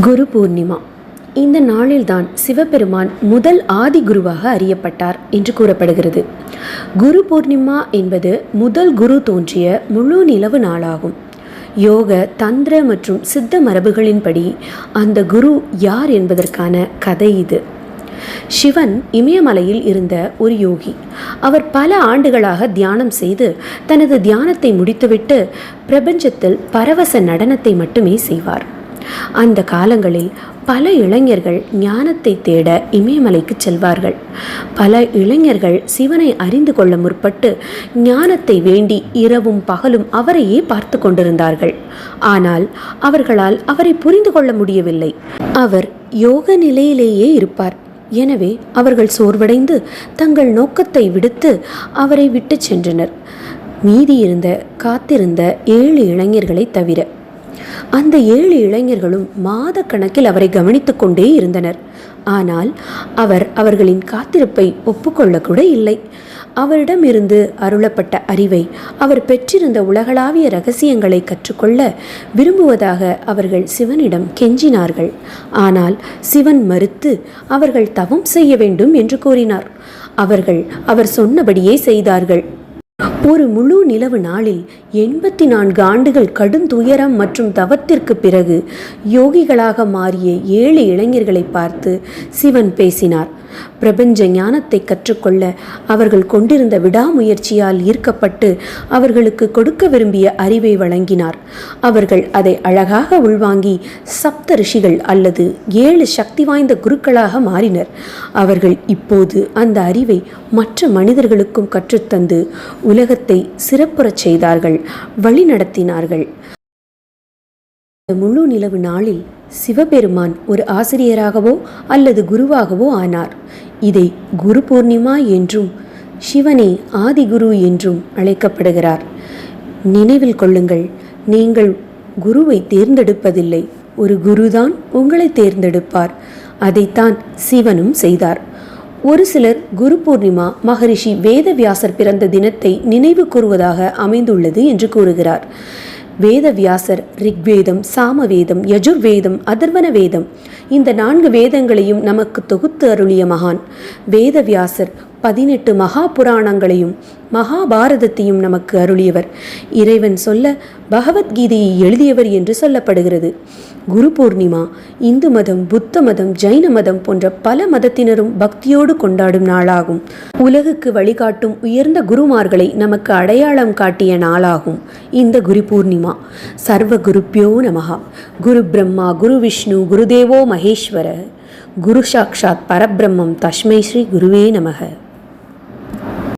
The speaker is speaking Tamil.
குரு பூர்ணிமா. இந்த நாளில்தான் சிவபெருமான் முதல் ஆதி குருவாக அறியப்பட்டார் என்று கூறப்படுகிறது. குரு பூர்ணிமா என்பது முதல் குரு தோன்றிய முழு நிலவு நாளாகும். யோக தந்திர மற்றும் சித்த மரபுகளின்படி அந்த குரு யார் என்பதற்கான கதை இது. சிவன் இமயமலையில் இருந்த ஒரு யோகி. அவர் பல ஆண்டுகளாக தியானம் செய்து தனது தியானத்தை முடித்துவிட்டு பிரபஞ்சத்தில் பரவச நடனத்தை மட்டுமே செய்வார். அந்த காலங்களில் பல இளைஞர்கள் ஞானத்தை தேட இமயமலைக்கு செல்வார்கள். பல இளைஞர்கள் சிவனை அறிந்து கொள்ள முற்பட்டு ஞானத்தை வேண்டி இரவும் பகலும் அவரையே பார்த்து கொண்டிருந்தார்கள். ஆனால் அவர்களால் அவரை புரிந்து கொள்ள முடியவில்லை. அவர் யோக நிலையிலேயே இருப்பார். எனவே அவர்கள் சோர்வடைந்து தங்கள் நோக்கத்தை விடுத்து அவரை விட்டு சென்றனர். மீதியிருந்த காத்திருந்த ஏழு இளைஞர்களை தவிர அந்த ஏழு இளைஞர்களும் மாத கணக்கில் அவரை கவனித்துக் கொண்டே இருந்தனர். ஆனால் அவர் அவர்களின் காத்திருப்பை ஒப்புக்கொள்ளக்கூட இல்லை. அவரிடமிருந்து அருளப்பட்ட அறிவை அவர் பெற்றிருந்த உலகளாவிய ரகசியங்களை கற்றுக்கொள்ள விரும்புவதாக அவர்கள் சிவனிடம் கெஞ்சினார்கள். ஆனால் சிவன் மறுத்து அவர்கள் தவம் செய்ய வேண்டும் என்று கூறினார். அவர்கள் அவர் சொன்னபடியே செய்தார்கள். ஒரு முழு நிலவு நாளில் எண்பத்தி நான்கு ஆண்டுகள் கடும் துயரம் மற்றும் தவத்திற்கு பிறகு யோகிகளாக மாறிய ஏழு இளைஞர்களை பார்த்து சிவன் பேசினார். பிரபஞ்ச ஞானத்தை கற்றுக்கொள்ள அவர்கள் கொண்டிருந்த விடாமுயற்சியால் ஈர்க்கப்பட்டு அவர்களுக்கு கொடுக்க விரும்பிய அறிவை வழங்கினார். அவர்கள் அதை அழகாக உள்வாங்கி சப்த ரிஷிகள் அல்லது ஏழு சக்தி வாய்ந்த குருக்களாக மாறினர். அவர்கள் இப்போது அந்த அறிவை மற்ற மனிதர்களுக்கும் கற்றுத்தந்து உலகத்தை சிறப்புறச் செய்தார்கள் வழிநடத்தினார்கள் முழு நிலவு நாளில் சிவபெருமான் ஒரு ஆசிரியராகவோ அல்லது குருவாகவோ ஆனார். இதை குரு பூர்ணிமா என்றும் சிவனே ஆதிகுரு என்றும் அழைக்கப்படுகிறார். நினைவில் கொள்ளுங்கள் நீங்கள் குருவை தேர்ந்தெடுப்பதில்லை ஒரு குருதான் உங்களை தேர்ந்தெடுப்பார். அதைத்தான் சிவனும் செய்தார். ஒரு சிலர் குரு பூர்ணிமா மகரிஷி வேதவியாசர் பிறந்த தினத்தை நினைவு கூறுவதாக அமைந்துள்ளது என்று கூறுகிறார். வேதவியாசர் ரிக்வேதம் சாமவேதம் யஜுர்வேதம் அதர்வன வேதம் இந்த நான்கு வேதங்களையும் நமக்கு தொகுத்து அருளிய மகான். வேதவியாசர் பதினெட்டு மகா புராணங்களையும் மகாபாரதத்தையும் நமக்கு அருளியவர். இறைவன் சொல்ல பகவத்கீதையை எழுதியவர் என்று சொல்லப்படுகிறது. குரு பூர்ணிமா இந்து மதம் புத்த மதம் ஜைன மதம் போன்ற பல மதத்தினரும் பக்தியோடு கொண்டாடும் நாளாகும். உலகுக்கு வழிகாட்டும் உயர்ந்த குருமார்களை நமக்கு அடையாளம் காட்டிய நாளாகும் இந்த குரு பூர்ணிமா. சர்வ குருப்பியோ நமகா குரு பிரம்மா குரு விஷ்ணு குருதேவோ மகேஸ்வர. குரு சாக்ஷாத் பரபிரம்மம். தஸ்மை ஸ்ரீ குருவே நமக